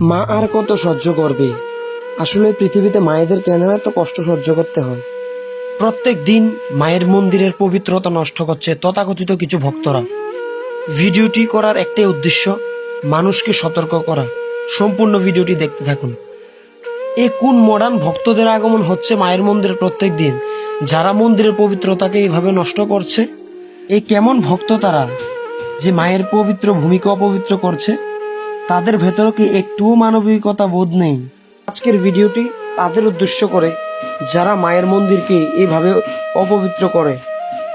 মা আর কত সহ্য করবে? আসলে পৃথিবীতে মায়েদের কেন এত কষ্ট সহ্য করতে হয়? প্রত্যেক দিন মায়ের মন্দিরের পবিত্রতা নষ্ট করছে তথাকথিত কিছু ভক্তরা। ভিডিওটি করার একটাই উদ্দেশ্য, মানুষকে সতর্ক করা। সম্পূর্ণ ভিডিওটি দেখতে থাকুন। এ কোন মডার্ন ভক্তদের আগমন হচ্ছে মায়ের মন্দিরে প্রত্যেক দিন? যারা মন্দিরের পবিত্রতাকে এইভাবে নষ্ট করছে? এই কেমন ভক্ত তারা, যে মায়ের পবিত্র ভূমিকা অপবিত্র করছে? তাদের ভেতরে কি একটুও মানবিকতা বোধ নেই? আজকের ভিডিওটি তাদের উদ্দেশ্য করে যারা মায়ের মন্দিরকে এইভাবে অপবিত্র করে।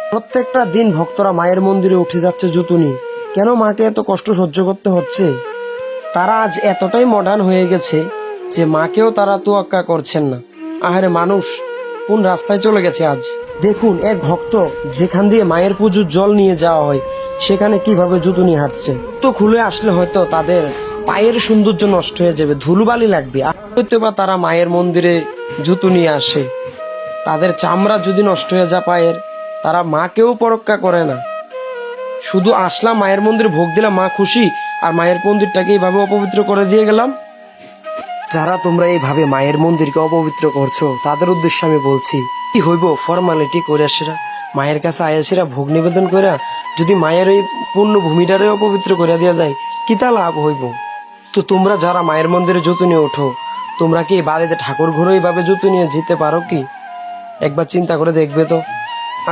প্রত্যেকটা দিন ভক্তরা মায়ের মন্দিরে উঠে যাচ্ছে জুতো নিয়ে কেন মাকে এত কষ্ট সহ্য করতে হচ্ছে? তারা আজ এতটাই মডার্ন হয়ে গেছে যে মাকেও তারা তোয়াক্কা করছেন না। আহারে মানুষ কোন রাস্তায় চলে গেছে আজ? দেখুন, এক ভক্ত যেখান দিয়ে মায়ের পুজোর জল নিয়ে যাওয়া হয়, সেখানে কীভাবে জুতো নিয়ে হাঁটছে? তো খুলে আসলে হয়তো তাদের পায়ের সৌন্দর্য নষ্ট হয়ে যাবে, ধুলোবালি লাগবে। হয়তো বা তারা মায়ের মন্দিরে জুতো নিয়ে আসে। তাদের চামড়া যদি নষ্ট হয়ে যায় পায়ের, তারা মাকেও পরক্ষা করে না। শুধু আসলাম, মায়ের মন্দিরে ভোগ দিলাম, মা খুশি, আর মায়ের মন্দিরটাকে এইভাবে অপবিত্র করে দিয়ে গেলাম। যারা তোমরা এইভাবে মায়ের মন্দিরকে অপবিত্র করছ, তাদের উদ্দেশ্যে আমি বলছি, কি হইব ফর্মালিটি করে সেরা? মায়ের কাছে আয়াসেরা ভোগ নিবেদন করে যদি মায়ের ওই পূর্ণ ভূমিটারে অপবিত্র করে দেওয়া যায়, কি তা লাভ হইব? তো তোমরা যারা মায়ের মন্দিরে জুতো নিয়ে ওঠো, তোমরা কি বাড়িতে ঠাকুর ঘুরে এইভাবে জুতো নিয়ে যেতে পারো কি? একবার চিন্তা করে দেখবে তো।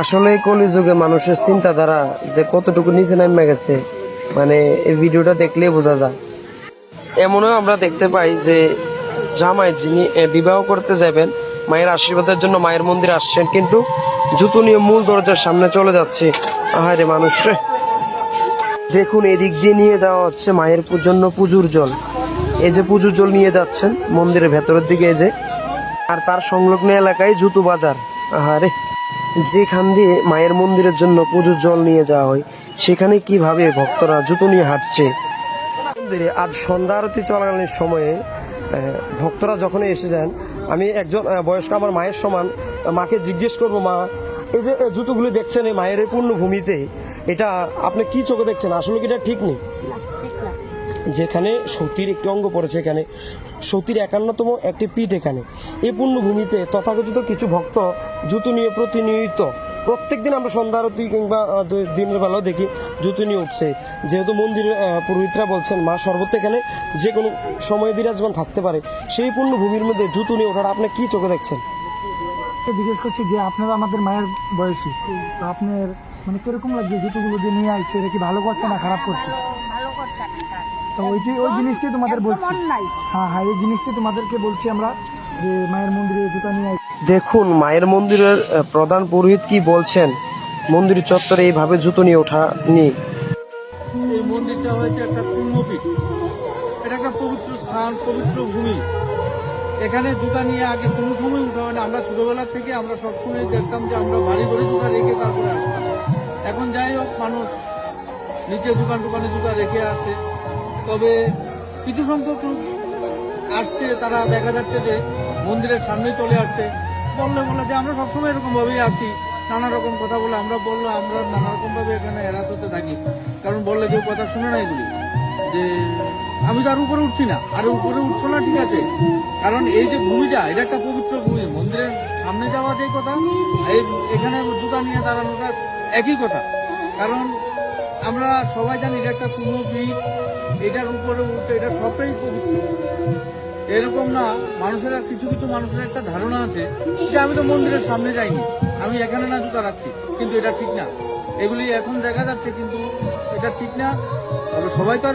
আসলে এই কলিযুগে মানুষের চিন্তাধারা যে কতটুকু নিচে নামে গেছে মানে এই ভিডিওটা দেখলেই বোঝা যায়। এমনও আমরা দেখতে পাই যে জামাই যিনি বিবাহ করতে যাবেন, মায়ের আশীর্বাদের জন্য মায়ের মন্দিরে আসছেন, কিন্তু জুতো নিয়ে মূল দরজার সামনে চলে যাচ্ছে। আহারে মানুষ দেখুন, এদিক দিয়ে নিয়ে যাওয়া হচ্ছে মায়ের জন্য পুজোর জল। এই যে পুজোর জল নিয়ে যাচ্ছেন মন্দিরের ভেতরের দিকে এই যে। আর তার সংলগ্ন এলাকায় জুতো বাজার। আহারে। যেখান দিয়ে মায়ের মন্দিরের জন্য পুজোর জল নিয়ে যাওয়া হয়, সেখানে কীভাবে ভক্তরা জুতো নিয়ে হাঁটছে? আজ সন্ধ্যা আরতি চলাকালীন সময়ে ভক্তরা যখন এসে যান, আমি একজন বয়স্ক আমার মায়ের সমান, মাকে জিজ্ঞেস করব, মা, এই যে জুতোগুলি দেখছেন এই মায়ের পূর্ণভূমিতে, এটা আপনি কি চোখে দেখছেন? আসলে কি এটা ঠিক নেই? যেখানে সতীর একটি অঙ্গ পড়েছে এখানে, সতীর একান্নতম একটি পিঠ এখানে। এই পুণ্যভূমিতে তথাকথিত কিছু ভক্ত জুতো নিয়ে প্রতিনিয়ত প্রত্যেক দিন আমরা সন্ধ্যা আরতি কিংবা দিনের বেলাও দেখি জুতো নিয়ে উঠছে। যেহেতু মন্দিরের পুরোহিতরা বলছেন মা সর্বত্র এখানে যে কোনো সময় বিরাজমান থাকতে পারে। সেই পুণ্যভূমির মধ্যে জুতো নিয়ে ওঠার আপনি কি চোখে দেখছেন? জিজ্ঞেস করছি যে আপনারা আমাদের মায়ের বয়সী, তো আপনার মানে কীরকম লাগছে জুতোগুলো যে নিয়ে আসছে এটা কি ভালো করছে না খারাপ করছে। তো ওইটি ওই জিনিসটি তোমাদের বলছি। হ্যাঁ হ্যাঁ এই জিনিসটি তোমাদেরকে বলছি আমরা যে মায়ের মন্দিরে জুতা নিয়ে দেখুন মায়ের মন্দিরের প্রধান পুরোহিত কি বলছেন? মন্দির চত্বরে এইভাবে জুতো নিয়ে ওঠা নিয়ে এই মন্দিরটা হয়েছে একটা পুণ্যপীঠ এটা একটা পবিত্র স্থান পবিত্র ভূমি। এখানে জুতা নিয়ে আগে কোনো সময় উঠা হয় না আমরা ছোটবেলা থেকে আমরা সবসময় দেখতাম যে আমরা বাড়ি ঘরে জুতা রেখে তারপরে আসতাম। এখন যাই হোক মানুষ নিচে দোকান দোকানে জুতা রেখে আসে। তবে কিছু সংখ্যক লোক আসছে, তারা দেখা যাচ্ছে যে মন্দিরের সামনে চলে আসছে। বললে বলে যে আমরা সবসময় এরকম ভাবেই আসি, নানা রকম কথা বলে আমরা বলল আমরা নানা রকম ভাবে এখানে হেরাত হতে থাকি। কারণ বললে কেউ কথা শুনে না এগুলি যে আমি তো আর উপরে উঠছি না। আর উপরে উঠছো না, ঠিক আছে। কারণ এই যে ভূমিটা, এটা একটা পবিত্র ভূমি। মন্দিরের সামনে যাওয়া যে কথা, এই এখানে জুতা নিয়ে দাঁড়ানোটা একই কথা। কারণ আমরা সবাই জানি এটা একটা পুণ্যপীঠ এটার উপরে উঠে এটা সবটাই পবিত্র। এরকম না, মানুষের, কিছু কিছু মানুষের একটা ধারণা আছে যে আমি তো মন্দিরের সামনে যাইনি, আমি এখানে না জুতা রাখছি, কিন্তু এটা ঠিক না। এগুলি এখন দেখা যাচ্ছে, কিন্তু এটা ঠিক না। তবে সবাই তো